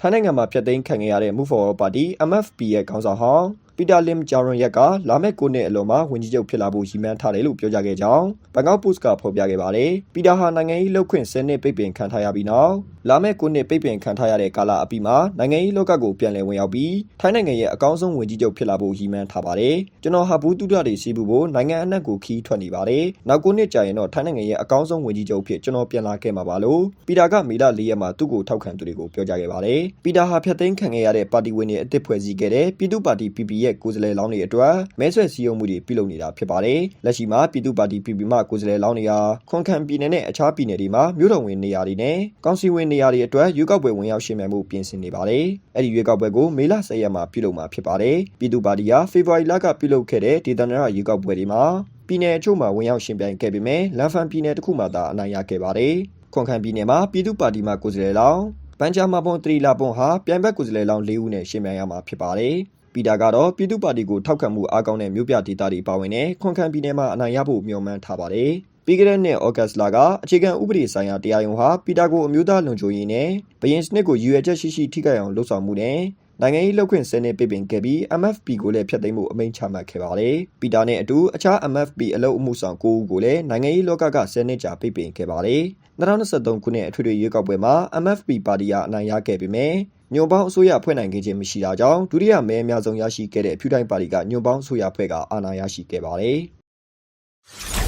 ထိုင်းနိုင်ငံမှာဖျက်သိမ်းခံခဲ့ရတဲ့ Move Forward Party MFP ရဲ့ ခေါင်းဆောင်ဟောင်း ပီတာလင်ဂျာရွန်ရက်ကလာမယ့်9နှစ်အလုံးမှာဝင်ကြီးချုပ်ဖြစ်လာဖို့ရည်မှန်းထားတယ်လို့ပြောကြားခဲ့ကြောင်းဘန်ကောက်ပို့စ်ကဖော်ပြခဲ့ပါတယ်။ပီတာဟာနိုင်ငံရေးလှုပ်ခွင့်10နှစ်ပိတ်ပင်ခံထားရပြီးနောက်လာမယ့်9နှစ်ပိတ်ပင်ခံထားရတဲ့ကာလအပြီးမှာနိုင်ငံရေးလောကကိုပြန်လည်ဝင်ရောက်ပြီးထိုင်းနိုင်ငံရဲ့အကောင်းဆုံးဝင်ကြီးချုပ်ဖြစ်လာဖို့ရည်မှန်းထားပါတယ်။ကျွန်တော်ဟာဘူးတူဒတွေစီးပူဖို့နိုင်ငံအနှံ့ကိုခီးထွက်နေပါတယ်။နောက်9နှစ်ကြာရင်တော့ထိုင်းနိုင်ငံရဲ့အကောင်းဆုံးဝင်ကြီးချုပ်ဖြစ်ကျွန်တော်ပြန်လာခဲ့မှာပါလို့ပီတာကမေလ4ရက်မှာသူ့ကိုထောက်ခံသူတွေကိုပြောကြားခဲ့ပါတယ်။ပီတာဟာဖျက်သိမ်းခံခဲ့ရတဲ့ပါတီဝင်တွေအသစ်ဖွဲ့စည်းခဲ့တဲ့ပြည်သူ့ပါတီ PP ရဲ့ကိုယ်စားလှယ်လောင်းတွေအတွက်မဲဆွယ်စည်းရုံးမှုတွေပြုလုပ်နေတာဖြစ်ပါတယ်။လက်ရှိမှာပြည်သူ့ပါတီ PP မှကိုယ်စားလှယ်လောင်းတွေဟာခွန်ခံပြည်နယ်နဲ့အခြားပြည်နယ်တွေမှာမြို့တော်ဝင်နေရာတွေနဲ့ကောင်စီဝင်နေရာတွေအတွက်ရွေးကောက်ပွဲဝင်ရောက်ရှင်မြန်မှုပြင်ဆင်နေပါတယ်။အဲ့ဒီရွေးကောက်ပွဲကိုမေလ10ရက်မှာပြုလုပ်မှာဖြစ်ပါတယ်။ပြည်သူ့ပါတီဟာဖေဖော်ဝါရီလကပြုလုပ်ခဲ့တဲ့ဒေသန္တရရွေးကောက်ပွဲတွေမှာပြည်내အချို့မှာဝင်ရောက်ရှင်ပြိုင်ခဲ့ပေမဲ့လန်ဖန်ပြည်နယ်တစ်ခုမှသာအနိုင်ရခဲ့ပါတယ်။ခွန်ခံပြည်နယ်မှာပြည်သူ့ပါတီမှကိုယ်စားလှယ်လောင်းပန်ဂျာမာပွန်တရီလာပွန်ဟာပြိုင်ဘက်ကိုယ်စားလှယ်လောင်း၄ဦးနဲ့ရှင်ပြိုင်ရမှာဖြစ်ပါတယ်။ ပီတာကတော့ပြည်သူ့ပါတီကိုထောက်ခံမှုအားကောင်းတဲ့မြို့ပြဒေသတွေပါဝင်တဲ့ခွန်ခံပြည်နယ်မှာအနိုင်ရဖို့မျှော်မှန်းထားပါတယ်။ပြီးခဲ့တဲ့နှစ်ဩဂတ်စ်လကအခြေခံဥပဒေဆိုင်ရာတရားရုံးဟာပီတာကိုအမျိုးသားလုံခြုံရေးနဲ့ဗယင်စနစ်ကိုရည်ရွယ်ချက်ရှိရှိထိခိုက်အောင်လှုံ့ဆော်မှုနဲ့နိုင်ငံရေးလောက်ခွင့်စနစ်ပိတ်ပင်ခဲ့ပြီး MFP ကိုလည်းဖျက်သိမ်းမှုအမိန့်ချမှတ်ခဲ့ပါတယ်။ပီတာနဲ့အတူအခြား MFP အလုပ်အမှုဆောင်9ဦးကိုလည်းနိုင်ငံရေးလောကက10နှစ်ကြာပိတ်ပင်ခဲ့ပါတယ်။2023ခုနှစ်အထွေထွေရွေးကောက်ပွဲမှာ MFP ပါတီကအနိုင်ရခဲ့ပေမဲ့ ညွန်ပေါင်းအစိုးရဖွဲ့နိုင်ခဲ့ခြင်းမရှိတာကြောင့်ဒုတိယမဲအများဆုံးရရှိခဲ့တဲ့ဖြူတိုင်းပါတီကညွန်ပေါင်းအစိုးရဖွဲ့ကအာဏာရရှိခဲ့ပါတယ်။